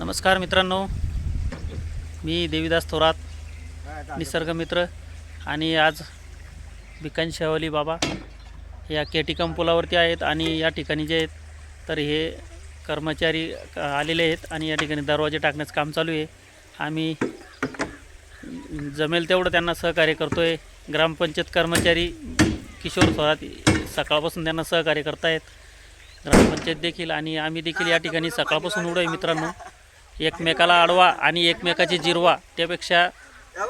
नमस्कार मित्रांनो. मी देवीदास थोरात निसर्गमित्र आणि आज बिकान शेवाली बाबा या केटिकम पुलावरती आहेत आणि या ठिकाणी जे आहेत तर हे कर्मचारी आलेले आहेत आणि या ठिकाणी दरवाजे टाकण्याचं काम चालू आहे. आम्ही जमेल तेवढं त्यांना सहकार्य करतो आहे ग्रामपंचायत कर्मचारी किशोर थोरात सकाळपासून त्यांना सहकार्य करतायत. ग्रामपंचायत देखील आणि आम्ही देखील या ठिकाणी सकाळपासून उडो आहे मित्रांनो. एकमेकाला अडवा आणि एकमेकाची जिरवा त्यापेक्षा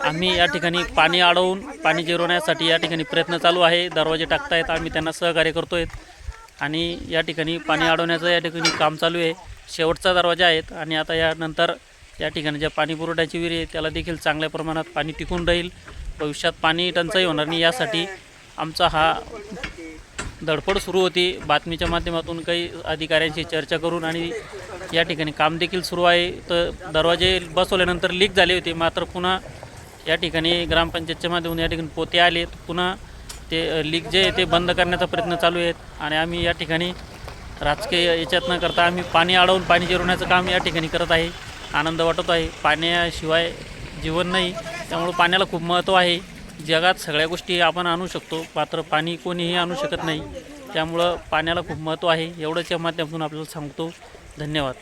आम्ही या ठिकाणी पाणी अडवून पाणी जिरवण्यासाठी या ठिकाणी प्रयत्न चालू आहे. दरवाजे टाकतायत आम्ही त्यांना सहकार्य करतो आहेत आणि या ठिकाणी पाणी अडवण्याचं या ठिकाणी काम चालू आहे. शेवटचा दरवाजा आहेत आणि आता यानंतर या ठिकाणी ज्या पाणी पुरवठ्याची विहीर आहे त्याला देखील चांगल्या प्रमाणात पाणी टिकून राहील. भविष्यात पाणी टंचाई होणार नाही. यासाठी आमचा हा धडपड सुरू होती. बातमीच्या माध्यमातून काही अधिकाऱ्यांशी चर्चा करून आणि या ठिकाणी काम देखील सुरू आहे. तर दरवाजे बसवल्यानंतर लीक झाले होते. मात्र पुन्हा या ठिकाणी ग्रामपंचायतच्या माध्यमातून या ठिकाणी पोते आले. पुन्हा ते लीक जे आहे ते बंद करण्याचा प्रयत्न चालू आहेत. आणि आम्ही या ठिकाणी राजकीय याच्यात न करता आम्ही पाणी अडवून पाणी जिरवण्याचं काम या ठिकाणी करत आहे. आनंद वाटत आहे. पाण्याशिवाय जीवन नाही. त्यामुळं पाण्याला खूप महत्त्व आहे. जगात सगळ्या गोष्टी आपण आणू शकतो. मात्र पाणी कोणीही आणू शकत नाही. त्यामुळं पाण्याला खूप महत्त्व आहे. एवढंच या माध्यमातून आपल्याला सांगतो. धन्यवाद.